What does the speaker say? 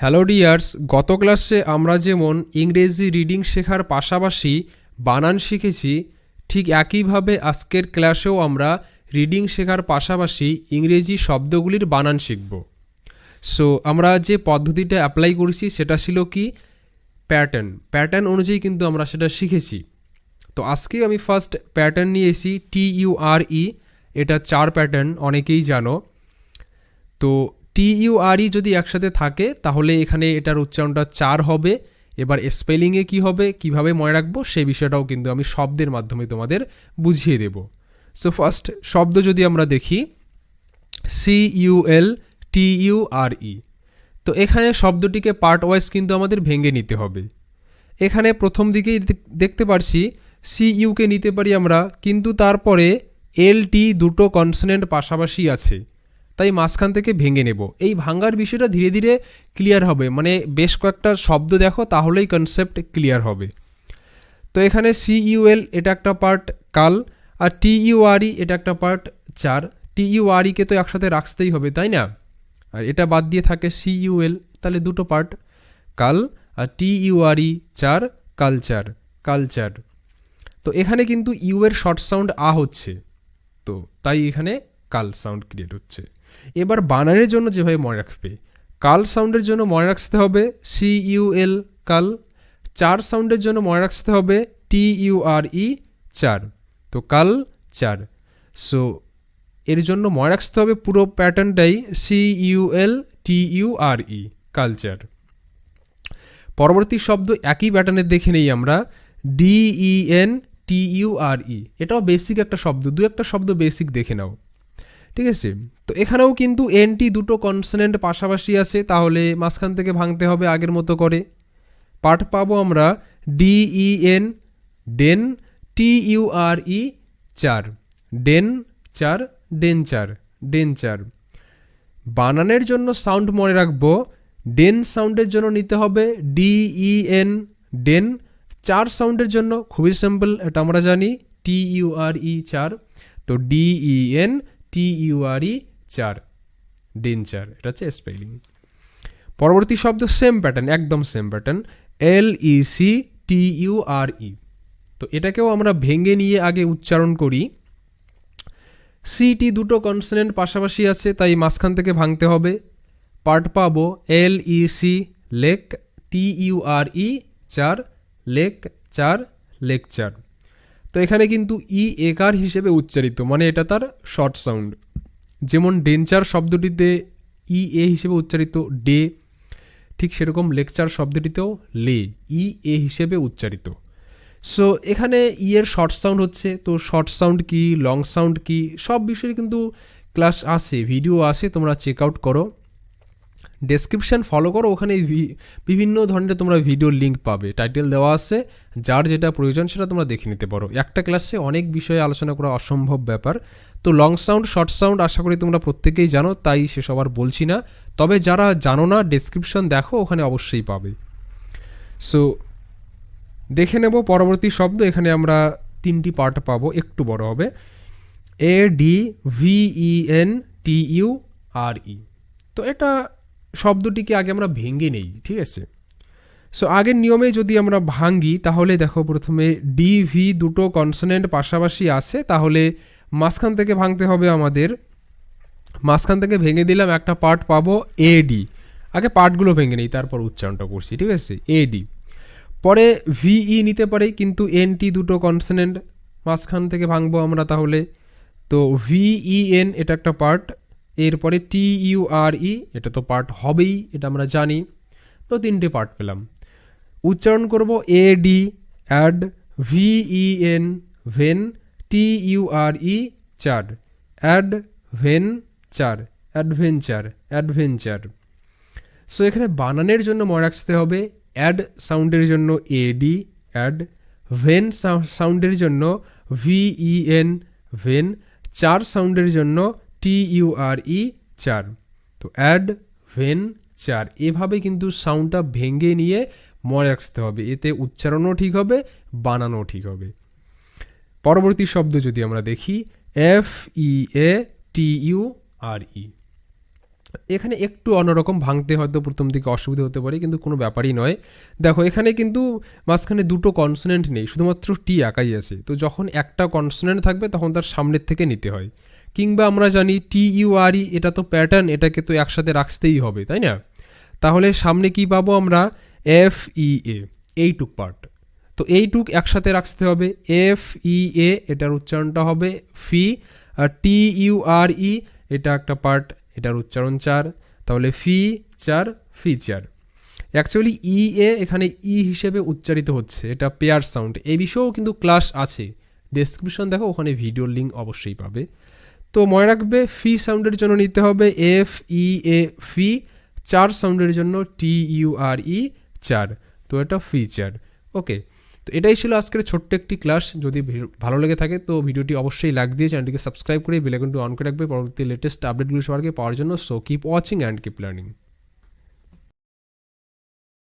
Hello dears গত ক্লাসে আমরা যেমন ইংরেজি রিডিং শেখার পাশাপাশি বানান শিখেছি, ঠিক একইভাবে আজকের ক্লাসেও আমরা রিডিং শেখার পাশাপাশি ইংরেজি শব্দগুলির বানান শিখব। সো আমরা যে পদ্ধতিটা অ্যাপ্লাই করেছি সেটা ছিল কি? প্যাটার্ন প্যাটার্ন অনুযায়ী কিন্তু আমরা সেটা শিখেছি। তো আজকে আমি ফার্স্ট প্যাটার্ন নিয়ে A C T U R E এটা চার প্যাটার্ন অনেকেই জানো। তো টি ইউ যদি একসাথে থাকে, তাহলে এখানে এটার উচ্চারণটা চার হবে। এবার স্পেলিংয়ে কি হবে, কীভাবে মনে রাখব সেই বিষয়টাও কিন্তু আমি শব্দের মাধ্যমে তোমাদের বুঝিয়ে দেব। সো ফার্স্ট শব্দ যদি আমরা দেখি C U L T U R E তো এখানে শব্দটিকে পার্ট ওয়াইজ কিন্তু আমাদের ভেঙে নিতে হবে। এখানে প্রথম দিকেই দেখ- দেখতে পারছি সি ইউকে নিতে পারি আমরা, কিন্তু তারপরে এল টি দুটো কনসনেন্ট পাশাপাশি আছে। তাই মাঝখান থেকে ভেঙে নেব। এই ভাঙ্গার বিষয়টা ধীরে ধীরে ক্লিয়ার হবে। মানে বেশ কয়েকটা শব্দ দেখো, তাহলেই কনসেপ্ট ক্লিয়ার হবে। তো এখানে সি ইউএল এটা একটা পার্ট কাল, আর টি ইউআরই এটা একটা পার্ট চার। টি ইউআরইকে তো একসাথে রাখতেই হবে, তাই না? আর এটা বাদ দিয়ে থাকে সি ইউএল তাহলে দুটো পার্ট কাল, আর টি ইউআরই চার কালচার কালচার তো এখানে কিন্তু ইউ এর শর্ট সাউন্ড আ হচ্ছে। তো তাই এখানে কাল সাউন্ড ক্রিয়েট হচ্ছে। এবার বানানের জন্য যেভাবে মনে রাখবে, কাল সাউন্ডের জন্য মনে রাখতে হবে সি ইউ এল কাল। চার সাউন্ডের জন্য মনে রাখতে হবে টি ইউ আর ই চার। তো কাল, চার। সো এর জন্য মনে রাখতে হবে পুরো প্যাটার্নটাই C U L T U R E culture. পরবর্তী শব্দ একই প্যাটার্নের দেখে নেই আমরা D E N T U R E এটাও বেসিক একটা শব্দ, দু একটা শব্দ বেসিক দেখে নাও। ঠিক আছে? তো এখানেও কিন্তু এনটি দুটো কনসনেন্ট পাশাপাশি আছে, তাহলে মাঝখান থেকে ভাঙতে হবে আগের মতো করে। পাঠ পাবো আমরা D E N den T U R E চার। ডেন চার ডেন চার ডেন চার। বানানের জন্য সাউন্ড মনে রাখব। ডেন সাউন্ডের জন্য নিতে হবে ডি ই এন ডেন চার সাউন্ডের জন্য, খুবই সিম্পল এটা আমরা জানি। টি ইউ আর ই চার। তো D E N T den চার এটা হচ্ছে স্পেলিং পরবর্তী শব্দ সেম প্যাটার্ন একদম same pattern L E C T U R E তো এটাকেও আমরা ভেঙে নিয়ে আগে উচ্চারণ করি। সিটি দুটো কনসনেন্ট পাশাপাশি আছে, তাই মাঝখান থেকে ভাঙতে হবে। পার্ট পাবো L E C lec T U R E চার লেক চার লেকচার। তো এখানে কিন্তু ই একার হিসেবে উচ্চারিত মানে এটা তার শর্ট সাউন্ড যেমন ডেঞ্চার শব্দটিতে ই এ হিসেবে উচ্চারিত ডে ঠিক সেরকম লেকচার শব্দটিতেও লে ই এ হিসেবে উচ্চারিত। সো এখানে ই এর শর্ট সাউন্ড হচ্ছে, তো শর্ট সাউন্ড কি লং সাউন্ড কি, সব বিষয়ে কিন্তু ক্লাস আছে ভিডিও আছে তোমরা চেক আউট করো। ডেসক্রিপশন ফলো করো, ওখানে বিভিন্ন ধরনের তোমরা ভিডিও লিঙ্ক পাবে। টাইটেল দেওয়া আছে, যার যেটা প্রয়োজন সেটা তোমরা দেখে নিতে পারো। একটা ক্লাসে অনেক বিষয়ে আলোচনা করা অসম্ভব ব্যাপার। তো লং সাউন্ড শর্ট সাউন্ড আশা করি তোমরা প্রত্যেকেই জানো, তাই সেসব আর বলছি না। তবে যারা জানো না ডেসক্রিপশন দেখো, ওখানে অবশ্যই পাবে। সো দেখে নেব পরবর্তী শব্দ, এখানে আমরা তিনটি পার্ট পাবো, একটু বড় হবে। A D V E N T U R E তো এটা শব্দটিকে আগে আমরা ভেঙে নেই, ঠিক আছে? সো আগের নিয়মে যদি আমরা ভাঙ্গি, তাহলে দেখো প্রথমে ডি ভি দুটো কনসোনেন্ট পাশাপাশি আছে, তাহলে মাঝখান থেকে ভাঙতে হবে আমাদের। মাঝখান থেকে ভেঙে দিলাম, একটা পার্ট পাবো এ ডি আগে পার্টগুলো ভেঙে নেই, তারপর উচ্চারণটা করছি, ঠিক আছে? এ ডি পরে ভিই নিতে পারি, কিন্তু এন টি দুটো কনসনেন্ট মাঝখান থেকে ভাঙবো আমরা তাহলে। তো ভিই এন এটা একটা পার্ট এরপরে টি ইউ আর ই এটা তো পার্ট হবেই, এটা আমরা জানি। তো তিনটে পার্ট পেলাম। উচ্চারণ করব A D ad V E N ven T U R E চার অ্যাড ভেন চার অ্যাডভেঞ্চার অ্যাডভেঞ্চার সো এখানে বানানের জন্য মনে রাখতে হবে অ্যাড সাউন্ডের জন্য এ ডি অ্যাড ভেন সাউন্ডের জন্য ভি ই ভিইএন ভেন চার সাউন্ডের জন্য টি ইউ আর ই চার। তো অ্যাড ভেন চার। এভাবে কিন্তু সাউন্ডটা ভেঙে নিয়ে মনে রাখতে হবে। এতে উচ্চারণও ঠিক হবে বানানো ঠিক হবে। পরবর্তী শব্দ যদি আমরা দেখি এফ ই এ টি ইউ আর ই এখানে একটু অন্যরকম ভাঙতে হয়তো প্রথম দিকে অসুবিধা হতে পারে, কিন্তু কোনো ব্যাপারই নয়। দেখো, এখানে কিন্তু মাঝখানে দুটো কনসোনেন্ট নেই, শুধুমাত্র টি একাই আছে। তো যখন একটা কনসোনেন্ট থাকবে, তখন তার সামনের থেকে নিতে হয়। কিংবা আমরা জানি টি ইউ আর ই এটা তো প্যাটার্ন এটাকে তো একসাথে রাখতেই হবে, তাই না? তাহলে সামনে কি পাবো আমরা? এফ ই এ এইটুক পার্ট তো এইটুক একসাথে রাখতে হবে। এফ ই এ এটার উচ্চারণটা হবে ফি, আর টি ইউ আর ই এটা একটা পার্ট এটার উচ্চারণ চার। তাহলে ফি চার ফি চার। অ্যাকচুয়ালি ই এ এখানে ই হিসেবে উচ্চারিত হচ্ছে, এটা পেয়ার সাউন্ড এই বিষয়েও কিন্তু ক্লাস আছে। ডেসক্রিপশন দেখো, ওখানে ভিডিওর লিঙ্ক অবশ্যই পাবে। তো মনে রাখবে, ফি সাউন্ডের জন্য নিতে হবে এফ ই এ ফি চার সাউন্ডের জন্য টি ইউ আর ই চার। তো এটা ফিচার ওকে, তো এটাই ছিল আজকের ছোট্ট একটি ক্লাস। যদি ভালো লেগে থাকে তো ভিডিওটি অবশ্যই লাইক দিয়ে চ্যানেলটিকে সাবস্ক্রাইব করে বেলাইকনটি অন করে রাখবে। পরবর্তী লেটেস্ট আপডেটগুলো সবারকে পাওয়ার জন্য। So keep watching and keep learning